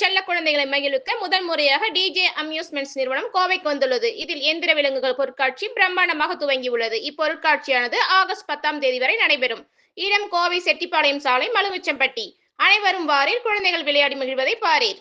செல்ல குழந்தைகளை மகிழ்விக்க முதல் முறையாக டிஜே அம்யூஸ்மெண்ட்ஸ் நிறுவனம் கோவைக்கு வந்துள்ளது. இதில் எந்திர விலங்குகள் பொருட்காட்சி பிரம்மாண்டமாக துவங்கியுள்ளது. இப்பொருட்காட்சியானது ஆகஸ்ட் பத்தாம் தேதி வரை நடைபெறும். இடம் கோவை செட்டிப்பாளையம் சாலை மலுமிச்சம்பட்டி. அனைவரும் வாரில் குழந்தைகள் விளையாடி மகிழ்வதை பாரீர்.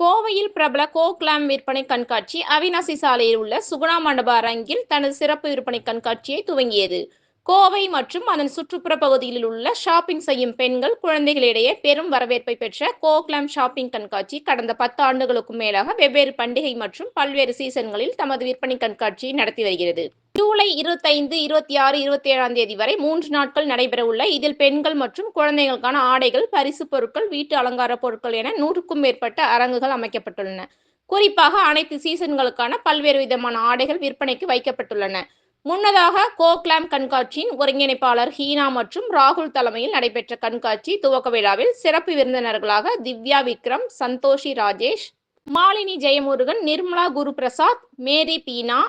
கோவையில் பிரபல கோக்லாம் விற்பனை கண்காட்சி அவினாசி சாலையில் உள்ள சுகுணா மண்டப அரங்கில் தனது சிறப்பு விற்பனை கண்காட்சியை துவங்கியது. கோவை மற்றும் அதன் சுற்றுப்புற பகுதியில் உள்ள ஷாப்பிங் செய்யும் பெண்கள் குழந்தைகளிடையே பெரும் வரவேற்பை பெற்ற கோக்லாம் ஷாப்பிங் கண்காட்சி கடந்த பத்து ஆண்டுகளுக்கும் மேலாக வெவ்வேறு பண்டிகை மற்றும் பல்வேறு சீசன்களில் தமது விற்பனை கண்காட்சியை நடத்தி வருகிறது. ஜூலை இருபத்தைந்து இருபத்தி ஆறு இருபத்தி ஏழாம் தேதி வரை மூன்று நாட்கள் நடைபெறவுள்ள இதில் பெண்கள் மற்றும் குழந்தைகளுக்கான ஆடைகள் பரிசு பொருட்கள் வீட்டு அலங்கார பொருட்கள் என நூறுக்கும் மேற்பட்ட அரங்குகள் அமைக்கப்பட்டுள்ளன. குறிப்பாக அனைத்து சீசன்களுக்கான பல்வேறு விதமான ஆடைகள் விற்பனைக்கு வைக்கப்பட்டுள்ளன. முன்னதாக கோக்லாம் கண்காட்சியின் ஒருங்கிணைப்பாளர் ஹீனா மற்றும் ராகுல் தலைமையில் நடைபெற்ற கண்காட்சி துவக்க விழாவில் சிறப்பு விருந்தினர்களாக திவ்யா விக்ரம் சந்தோஷி ராஜேஷ் மாலினி ஜெயமுருகன் நிர்மலா குரு பிரசாத் மேரி பீனா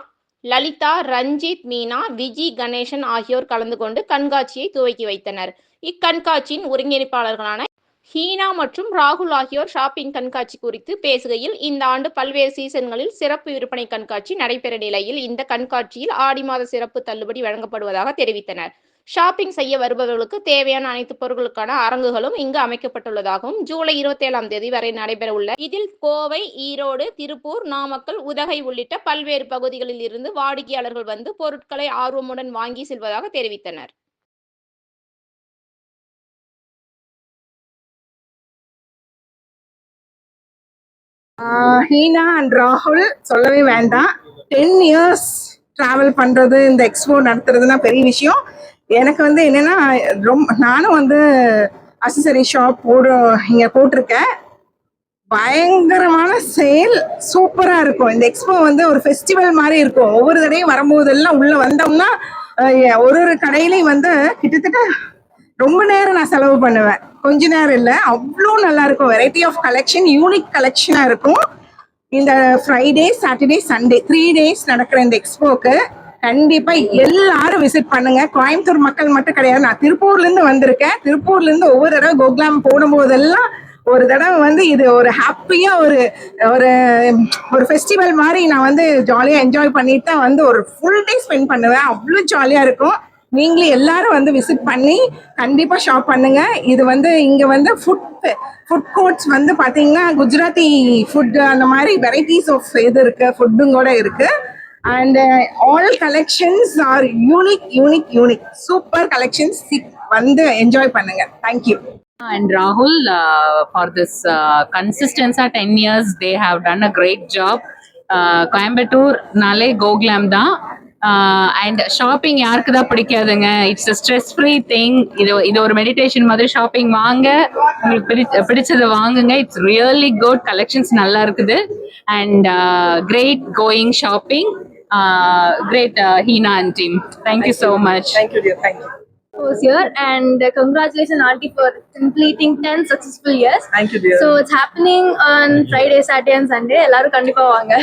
லலிதா ரஞ்சித் மீனா விஜி கணேசன் ஆகியோர் கலந்து கொண்டு கண்காட்சியை துவக்கி வைத்தனர். இக்கண்காட்சியின் ஒருங்கிணைப்பாளர்களான ஹீனா மற்றும் ராகுல் ஆகியோர் ஷாப்பிங் கண்காட்சி குறித்து பேசுகையில் இந்த ஆண்டு பல்வேறு சீசன்களில் சிறப்பு விற்பனை கண்காட்சி நடைபெற நிலையில் இந்த கண்காட்சியில் ஆடி மாத சிறப்பு தள்ளுபடி வழங்கப்படுவதாக தெரிவித்தனர். ஷாப்பிங் செய்ய வருபவர்களுக்கு தேவையான அனைத்து பொருட்களுக்கான அரங்குகளும் இங்கு அமைக்கப்பட்டுள்ளதாகவும் ஜூலை இருபத்தி ஏழாம் தேதி வரை நடைபெறவுள்ள இதில் கோவை ஈரோடு திருப்பூர் நாமக்கல் உதகை உள்ளிட்ட பல்வேறு பகுதிகளில் இருந்து வாடிக்கையாளர்கள் வந்து பொருட்களை ஆர்வமுடன் வாங்கி செல்வதாக தெரிவித்தனர். ஹீனா அண்ட் ராகுல் சொல்லவே வேண்டாம். டென் இயர்ஸ் ட்ராவல் பண்ணுறது இந்த எக்ஸ்போ நடத்துறதுனா பெரிய விஷயம். எனக்கு வந்து என்னென்னா ரொம்ப நானும் வந்து அசசரி ஷாப் போடு இங்கே போட்டிருக்கேன். பயங்கரமான சேல் சூப்பராக இருக்கும். இந்த எக்ஸ்போ வந்து ஒரு ஃபெஸ்டிவல் மாதிரி இருக்கும். ஒவ்வொரு தடையும் வரும்போதெல்லாம் உள்ளே வந்தோம்னா ஒரு ஒரு கடையிலையும் வந்து கிட்டத்தட்ட ரொம்ப நேரம் நான் செலவு பண்ணுவேன். கொஞ்ச நேரம் இல்லை. அவ்வளோ நல்லா இருக்கும். வெரைட்டி ஆஃப் கலெக்ஷன் யூனிக் கலெக்ஷனாக இருக்கும். இந்த Friday Saturday Sunday three days நடக்கிற இந்த எக்ஸ்போக்கு கண்டிப்பாக எல்லாரும் விசிட் பண்ணுங்க. கோயம்புத்தூர் மக்கள் மட்டும் கிடையாது. நான் திருப்பூர்லேருந்து வந்திருக்கேன். திருப்பூர்லேருந்து ஒவ்வொரு தடவை கோகுலாம் போடும்போதெல்லாம் ஒரு தடவை வந்து இது ஒரு ஹாப்பியா ஒரு ஒரு ஒரு ஃபெஸ்டிவல் மாதிரி நான் வந்து ஜாலியா என்ஜாய் பண்ணிட்டு தான் வந்து ஒரு ஃபுல் டே ஸ்பெண்ட் பண்ணுவேன். அவ்வளோ ஜாலியா இருக்கும். நீங்களும் எல்லாரும் வந்து விசிட் பண்ணி கண்டிப்பா ஷாப் பண்ணுங்க. இது வந்து இங்க வந்து ஃபுட் ஃபுட் கோர்ட்ஸ் வந்து பாத்தீங்கன்னா குஜராத்தி ஃபுட் அந்த மாதிரி வெரைட்டிஸ் ஆஃப் இது இருக்கு. ஃபுட்டும் கூட இருக்கு. And all collections are unique unique unique super collections வந்து என்ஜாய் பண்ணுங்க. Thank you and Rahul uh, for this uh, consistency at 10 years they have done a great job. Uh, Coimbatore நாளே கோகுலாம் தான் and shopping யாருக்கு தான் பிடிக்காதுங்க. It's a stress free thing இது இது ஒரு மெடிடேஷன் மாதிரி ஷாப்பிங் வாங்க. உங்களுக்கு பிடி பிடிச்சதை வாங்குங்க. இட்ஸ் ரியலி குட் கலெக்ஷன்ஸ் நல்லா இருக்குது. And great going shopping great Heena and team thank you so much thank you thank you was here. And uh, congratulations auntie for completing 10 successful years. Thank you dear so it's happening on friday saturday and sunday. எல்லாரும் கண்டிப்பா வாங்க